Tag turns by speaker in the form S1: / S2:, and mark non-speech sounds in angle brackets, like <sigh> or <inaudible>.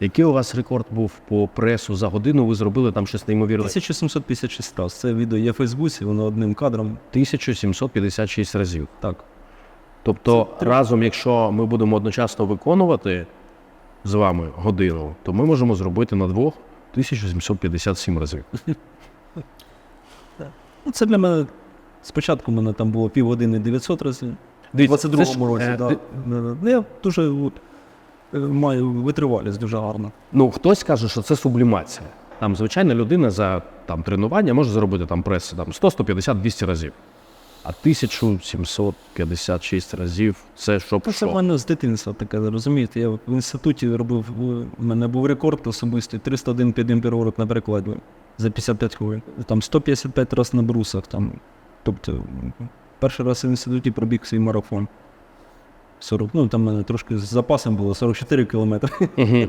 S1: Який у вас рекорд був по пресу за годину? Ви зробили там щось неймовірне?
S2: 1756 раз. Це відео є в Фейсбуці, воно одним кадром.
S1: 1756 разів.
S2: Так.
S1: Тобто разом, якщо ми будемо одночасно виконувати з вами годину, то ми можемо зробити на двох 1757 разів. <laughs>
S2: Ну, це для мене. Спочатку мене там було півгодини 900 разів. У
S1: Дивіться,
S2: 22-му році,
S1: е,
S2: да.
S1: ти-
S2: Да, да. Я дуже е, маю витривалість дуже гарно.
S1: Ну, хтось каже, що це сублімація. Там звичайна людина за там, тренування може зробити там прес там, 100, 150, 200 разів. А 1756 разів це щоб
S2: Ну, Це в мене з дитинства таке, розумієте. Я в інституті робив, у мене був рекорд особистий, 301 підем підімперворок на перекладі за 55 хвилин. Там 155 разів на брусах. Там. Тобто, перший раз в інституті пробіг свій марафон. 40, ну там мене трошки з запасом було 44 кілометри.